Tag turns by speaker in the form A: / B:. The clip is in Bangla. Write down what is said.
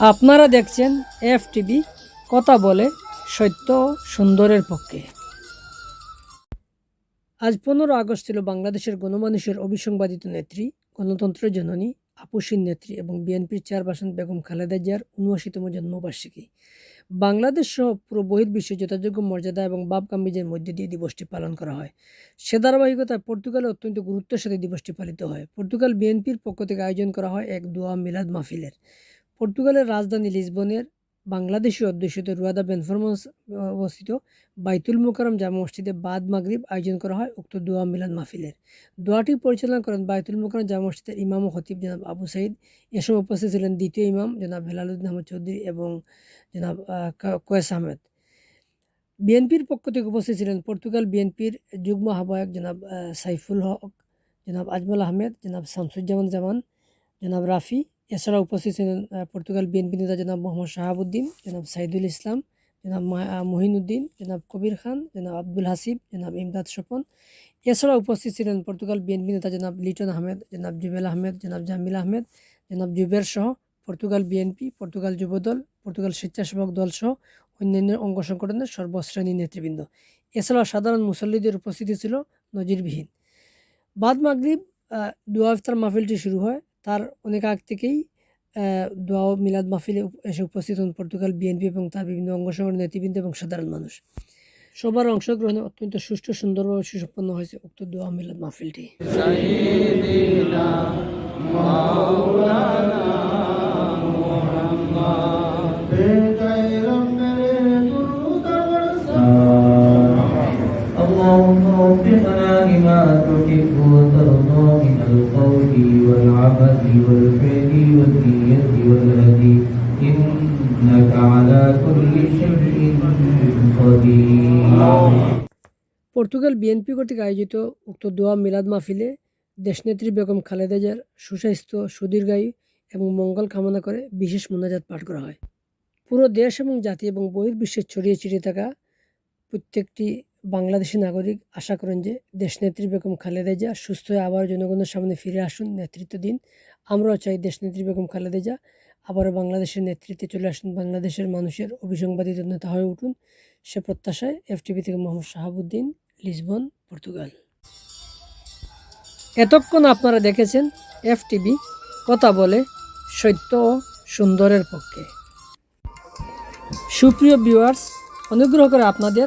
A: আপনারা দেখছেন এফ টিভি কথা বলে সত্য সুন্দরের পক্ষে। আজ পনেরো আগস্ট ছিল বাংলাদেশের গণমানুষের অবিসংবাদিত নেত্রী, গণতন্ত্রের জননী আপুসীন নেত্রী এবং বিএনপির চেয়ারপারসন বেগম খালেদা জিয়ার উনআশিতম জন্মবার্ষিকী। বাংলাদেশ সহ পুরো বহির্বিশ্বে যথাযোগ্য মর্যাদা এবং বাপ গাম্ভীর্যের মধ্যে দিয়ে দিবসটি পালন করা হয়। সে ধারাবাহিকতায় পর্তুগালে অত্যন্ত গুরুত্বের সাথে দিবসটি পালিত হয়। পর্তুগাল বিএনপির পক্ষ থেকে আয়োজন করা হয় এক দোয়া মিলাদ মাহফিলের। পর্তুগালের রাজধানী লিসবনের বাংলাদেশি অধ্যুষিত রুয়াদা বেনফরমস অবস্থিত বাইতুল মোকারম জামা মসজিদে বাদ মাগরিব আয়োজন করা হয় উক্ত দোয়া মিলাদ মাহফিলের। দোয়াটি পরিচালনা করেন বাইতুল মোকারম জামা মসজিদের ইমাম ও খতিব জনাব আবু সাইদ। এ সময় উপস্থিত ছিলেন দ্বিতীয় ইমাম জনাব হেলালুদ্দিন আহমদ চৌধুরী এবং জনাব কয়েস আহমেদ। বিএনপির পক্ষ থেকে উপস্থিত ছিলেন পর্তুগাল বিএনপির যুগ্ম আহ্বায়ক জনাব সাইফুল হক, জনাব আজমল আহমেদ, জনাব শামসুজ্জামান জামান, জনাব রাফি এছাড়া উপস্থিত ছিলেন পর্তুগাল বিএনপি নেতা জনাব মোহাম্মদ শাহাবুদ্দিন, জনাব সাইদুল ইসলাম, জনাব মহিনুদ্দিন, জনাব কবির খান, জনাব আব্দুল হাসিব, জনাব ইমদাদ স্বপন। এছাড়া উপস্থিত ছিলেন পর্তুগাল বিএনপি নেতা জনাব লিটন আহমেদ, জনাব জুবেল আহমেদ, জনাব জামিল আহমেদ, জনাব জুবের সহ Portugal BNP, Portugal Jubo Dal, Portugal Swechchhasebak Dal সহ অন্যান্য অঙ্গ সংগঠনের সর্বশ্রেণীর নেতৃবৃন্দ। এছাড়াও সাধারণ মুসল্লিদের উপস্থিতি ছিল নজিরবিহীন। বাদ মাগরিব দোয়া ইফতার মাহফিলটি শুরু হয় তার অনেক আগ থেকেই দোয়া ও মিলাদ মাহফিলে এসে উপস্থিত হন পর্তুগাল বিএনপি এবং তার বিভিন্ন অঙ্গ সংগঠনের নেতৃবৃন্দ এবং সাধারণ মানুষ। সবার অংশগ্রহণে অত্যন্ত সুষ্ঠু, সুন্দরভাবে সুসম্পন্ন হয়েছে উক্ত দোয়া মিলাদ মাহফিলটি।
B: মাওলানা وفقنا لما تحب وترضى من القول والعمل والفعل والنية والهدي إنك على كل شيء قدير
A: পর্তুগাল বিএনপি কর্তৃক আয়োজিত উক্ত দোয়া মিলাদ মাহফিলে দেশনেত্রী বেগম খালেদা জিয়ার সুস্বাস্থ্য সুদীর্ঘায়ু এবং মঙ্গল কামনা করে বিশেষ মোনাজাত পাঠ করা হয় পুরো দেশ এবং জাতি এবং বহির্বিশ্বে ছড়িয়ে ছিটিয়ে থাকা প্রত্যেকটি বাংলাদেশি নাগরিক আশা করেন যে দেশনেত্রী বেগম খালেদা জিয়া সুস্থ হয়ে আবার জনগণের সামনে ফিরে আসুন নেতৃত্ব দিন। আমরাও চাই দেশনেত্রী বেগম খালেদা জিয়া আবারও বাংলাদেশের নেতৃত্বে চলে আসুন, বাংলাদেশের মানুষের অভিসংবাদিত নেতা হয়ে উঠুন। সে প্রত্যাশায় এফটিভি থেকে মোহাম্মদ শাহাবুদ্দিন, লিসবন, পর্তুগাল। এতক্ষণ আপনারা দেখেছেন এফটিভি কথা বলে সত্য ও সুন্দরের পক্ষে। সুপ্রিয় ভিউয়ার্স অনুগ্রহ করে আপনাদের